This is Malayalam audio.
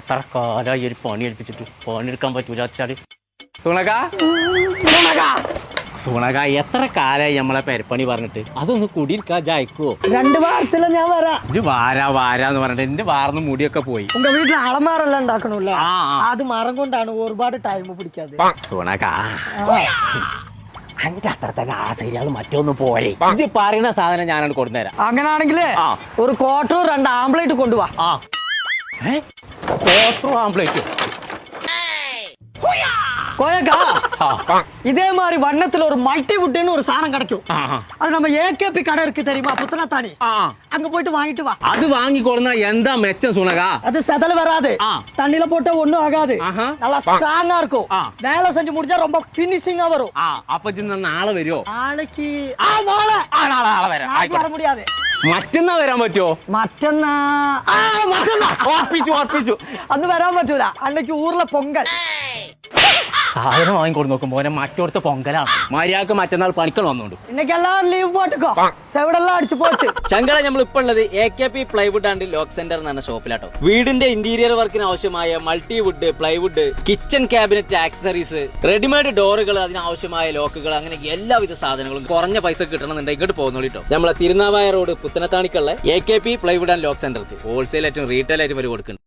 എത്ര കാലമായി ഒരു പണി എടുപ്പിച്ചിട്ട് പണിയെടുക്കാൻ പറ്റൂല വെച്ചാൽ സുണക സുണക സുണക എത്ര കാലായി നമ്മളെ പെരപ്പണി പറഞ്ഞിട്ട്? അതൊന്ന് കുടിയിരിക്കാ ജായിക്കോ രണ്ട് വാരത്തിൽ ഞാൻ വരാം. ഇത് വാരാ വാരാന്ന് പറഞ്ഞിട്ട് എന്റെ വാർന്ന് മുടിയൊക്കെ പോയി. ഉങ്ക വീട്ടിൽ അളമാറെല്ലാം ഉണ്ടാക്കണല്ലേ. അത് മരം കൊണ്ടാണ് ഒരുപാട് ടൈം പിടിക്കാതെ. സുണക അതിന്റെ അത്ര തന്നെ ആ ശരിയാൾ മറ്റൊന്ന് പോരെ. ഇജ്ജ് പറയുന്ന സാധനം ഞാനാണ് കൊടുന്നേരാം. അങ്ങനാണെങ്കിലേ. ഒരു ക്വാർട്ടർ രണ്ട് ആംബ്ലേറ്റ് കൊണ്ടുപോവാ போத்துரும் ஆம்பளைக்கு கோயக்கா இதே மாதிரி வண்ணத்துல ஒரு மல்டி வுட்டுன்னு ஒரு சாணம் கிடைக்கும் அது நம்ம ஏகேபி கடை இருக்கு தெரியுமா புத்தனத்தாணி அங்க போயிட்டு வாங்கிட்டு வா அது வாங்கி கொடுந்தா எந்த மெச்சம் சுனகா அது செதல் வராது தண்ணில போட்டா ஒண்ணும் ஆகாது நல்லா ஸ்ட்ராங்கா இருக்கும் வேலை செஞ்சு முடிஞ்சா ரொம்ப பினிஷிங்கா வரும் அப்ப நாளை வரும் நாளைக்கு நாளை நாளை வர முடியாது മറ്റന്നാ വരാൻ പറ്റുമോ മറ്റന്നാ. ആ മറക്കണ്ട ഓർപ്പിച്ചു ഓർപ്പിച്ചു അന്ന് വരാൻ പറ്റൂല. അന്നേക്ക് ഊർലെ പൊങ്കൽ. സാധനം വാങ്ങിക്കൊണ്ട് നോക്കുമ്പോ ഓനെ മറ്റോടത്ത് പൊങ്കലാണ്. മര്യാദയ്ക്ക് മറ്റന്നാൾ പണിക്കൾ വന്നോണ്ട്. ഇന്നെല്ലാം ലീവ് പോട്ടുക്കോ എവിടെല്ലാം അടിച്ചു ചങ്കള നമ്മൾ ഇപ്പൊ ഉള്ളത് A K P plywood and lock centre എന്ന ഷോപ്പിലാട്ടോ. വീടിന്റെ ഇന്റീരിയർ വർക്കിന് ആവശ്യമായ multiwood plywood kitchen cabinet accessories readymade ഡോറുകൾ അതിനാവശ്യമായ ലോക്കുകൾ അങ്ങനെ എല്ലാവിധ സാധനങ്ങളും കുറഞ്ഞ പൈസ കിട്ടണമെന്നുണ്ടെങ്കിൽ ഇങ്ങോട്ട് പോകുന്നുള്ളൂ നമ്മളെ Tirunavaya road പുത്തനത്താണിക്കുള്ള A K P plywood and lock സെന്ററിൽ ഹോൾസെയിൽ ആയിട്ടും റീറ്റെയിൽ ആയിട്ടും വരെ കൊടുക്കുന്നുണ്ട്